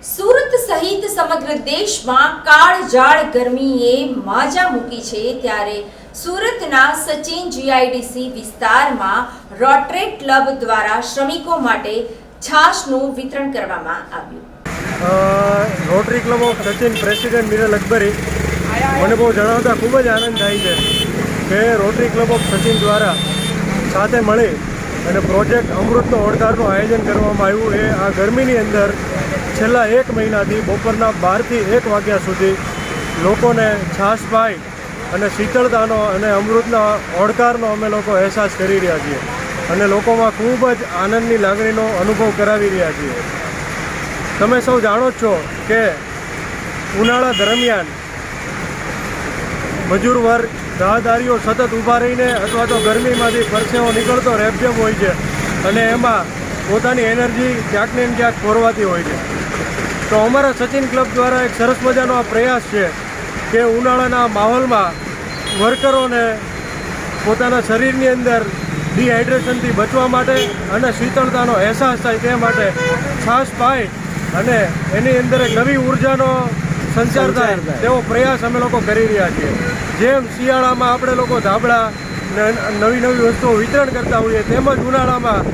સુરત સહિત સમગ્ર દેશમાં કાળઝાળ ગરમીએ માજા મૂકી છે ત્યારે સુરતના સચિન જીઆઈડીસી વિસ્તારમાં રોટરેટ ક્લબ દ્વારા શ્રમિકો માટે છાશનું વિતરણ કરવામાં આવ્યું. Rotary club of Sachin president Miral Akbari મને બહુ જણાવતા ખૂબ જ આનંદ થાય છે કે રોટરી ક્લબ ઓફ સચિન દ્વારા સાથે મળી અને પ્રોજેક્ટ અમૃતનો ઓળખારનું આયોજન કરવામાં આવ્યું. એ આ ગરમીની અંદર છેલ્લા એક મહિનાથી બપોરના બારથી એક વાગ્યા સુધી લોકોને છાશ પાઈ અને શીતળતાનો અને અમૃતના ઓળકારનો અમે લોકો અહેસાસ કરી રહ્યા છીએ અને લોકોમાં ખૂબ જ આનંદની લાગણીનો અનુભવ કરાવી રહ્યા છીએ. તમે સૌ જાણો જ છો કે ઉનાળા દરમિયાન મજૂર વર્ગ, રાહદારીઓ સતત ઊભા રહીને અથવા તો ગરમીમાંથી પરસેવો નીકળતો રેબજેબ હોય છે અને એમાં પોતાની એનર્જી ક્યાંક ને ક્યાંક ખોરવાતી હોય છે. તો અમારા સચિન ક્લબ દ્વારા એક સરસ મજાનો આ પ્રયાસ છે કે ઉનાળાના માહોલમાં વર્કરોને પોતાના શરીરની અંદર ડિહાઇડ્રેશનથી બચવા માટે અને શીતળતાનો અહેસાસ થાય તે માટે છાશ પાય અને એની અંદર એક નવી ઉર્જાનો સંચાર થાય તેવો પ્રયાસ અમે લોકો કરી રહ્યા છીએ. જેમ શિયાળામાં આપણે લોકો ધાબળા નવી નવી વસ્તુઓ વિતરણ કરતા હોઈએ તેમજ ઉનાળામાં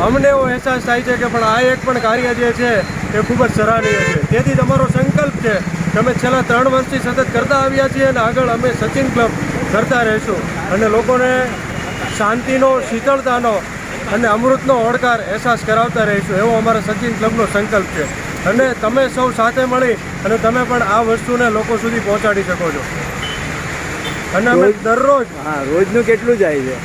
અમને એવો અહેસાસ થાય છે કે પણ આ એક પણ કાર્ય જે છે એ ખૂબ જ સરાહનીય છે. તેથી તમારો સંકલ્પ છે તમે છેલ્લા ત્રણ વર્ષથી સતત કરતા આવ્યા છીએ અને આગળ અમે સચિન ક્લબ કરતા રહીશું. અને લોકોને શાંતિનો શીતળતાનો અને અમૃતનો ઓળકાર અહેસાસ કરાવતા રહીશું એવો અમારા સચિન ક્લબનો સંકલ્પ છે. અને તમે સૌ સાથે મળી અને તમે પણ આ વસ્તુને લોકો સુધી પહોંચાડી શકો છો. અને અમે દરરોજ હા રોજનું કેટલું જાય છે?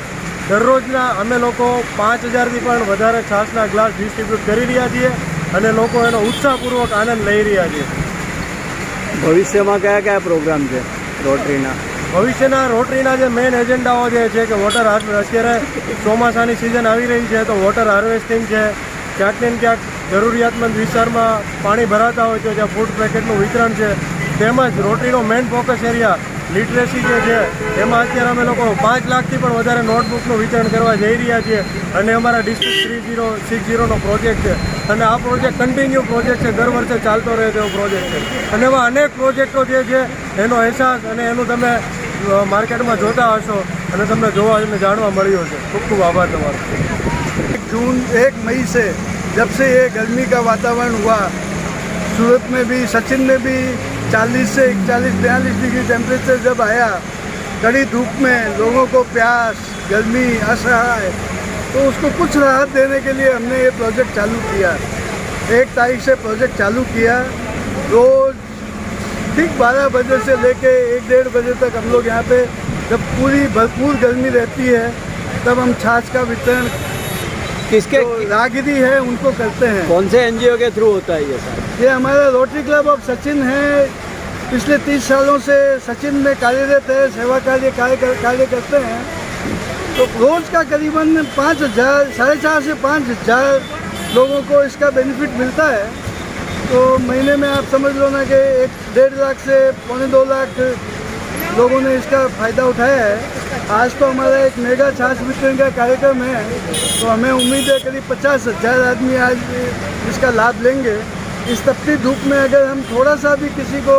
દરરોજના અમે લોકો પાંચ હજારથી પણ વધારે છાસના ગ્લાસ ડિસ્ટ્રીબ્યુટ કરી રહ્યા છીએ. અને લોકો એનો ઉત્સાહપૂર્વક આનંદ લઈ રહ્યા છે. ભવિષ્યમાં કયા કયા પ્રોગ્રામ છે રોટરીના? ભવિષ્યના રોટરીના જે મેઇન એજન્ડાઓ જે છે કે વોટર હાર્વે અત્યારે ચોમાસાની સિઝન આવી રહી છે તો વોટર હાર્વેસ્ટિંગ છે ક્યાંક ને ક્યાંક જરૂરિયાતમંદ વિસ્તારમાં પાણી ભરાતા હોય છે જ્યાં ફૂડ પેકેટનું વિતરણ છે. તેમજ રોટરીનો મેઇન ફોકસ એરિયા લિટરેસી જે છે એમાં અત્યારે અમે લોકો પાંચ લાખથી પણ વધારે નોટબુકનું વિતરણ કરવા જઈ રહ્યા છીએ અને અમારા ડિસ્ટ્રિક્ટ થ્રી ઝીરો સિક્સ ઝીરોનો પ્રોજેક્ટ છે અને આ પ્રોજેક્ટ કન્ટિન્યુ પ્રોજેક્ટ છે દર વર્ષે ચાલતો રહે તેવો પ્રોજેક્ટ છે અને એવા અનેક પ્રોજેક્ટો જે છે એનો અહેસાસ અને એનું તમે અ, માર્કેટમાં જોતા હશો અને તમને જોવા અને જાણવા મળ્યું હશે ખૂબ ખૂબ આભાર તમારો एक जून एक मई से जब से ये गर्मी का वातावरण हुआ सूरत में भी सचिन में भी 40 से इकतालीस, बयालीस डिग्री टेम्परेचर जब आया कड़ी धूप में लोगों को प्यास, गर्मी, असहाय तो उसको कुछ राहत देने के लिए हमने ये प्रोजेक्ट चालू किया। एक तारीख से प्रोजेक्ट चालू किया। रोज़ ठीक 12 बजे से लेके एक डेढ़ बजे तक हम लोग यहाँ पे जब पूरी भरपूर गर्मी रहती है, तब हम छाछ का वितरण किसके राहगीरी है उनको करते हैं। कौन से एनजीओ के थ्रू होता है ये सर ये हमारा रोटरी क्लब ऑफ़ सचिन है। पिछले तीस सालों से सचिन में कार्यरत है सेवा कार्य कार्य कर- कार्य करते हैं। तो रोज का करीबन पाँच हज़ार साढ़े चार से पाँच हज़ार लोगों को इसका बेनिफिट मिलता है। तो महीने में आप समझ लो ना कि एक डेढ़ लाख से पौने दो लाख लोगों ने इसका फ़ायदा उठाया है। आज तो हमारा एक मेगा छाछ वितरण का कार्यक्रम है। तो हमें उम्मीद है करीब पचास हज़ार आदमी आज इसका लाभ लेंगे। इस तपती धूप में अगर हम थोड़ा सा भी किसी को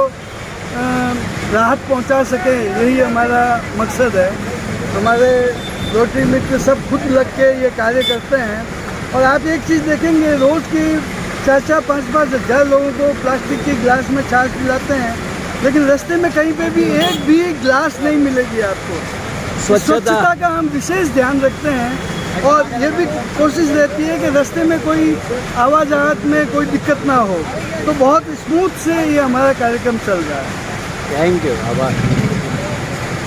राहत पहुँचा सकें, यही हमारा मकसद है। हमारे रोटरी मित्र सब खुद लग के ये कार्य करते हैं। और आप एक चीज़ देखेंगे, रोज़ की चार चार, पाँच पाँच हज़ार लोगों को प्लास्टिक की ग्लास में छाछ पिलाते हैं। लेकिन रास्ते में कहीं पे भी एक भी ग्लास नहीं मिलेगी आपको। स्वच्छता। का हम विशेष ध्यान रखते हैं और ये भी कोशिश रहती है कि रास्ते में कोई आवाजात में कोई दिक्कत ना हो। तो बहुत स्मूथ से ये हमारा कार्यक्रम चल रहा है। थैंक यू आभार।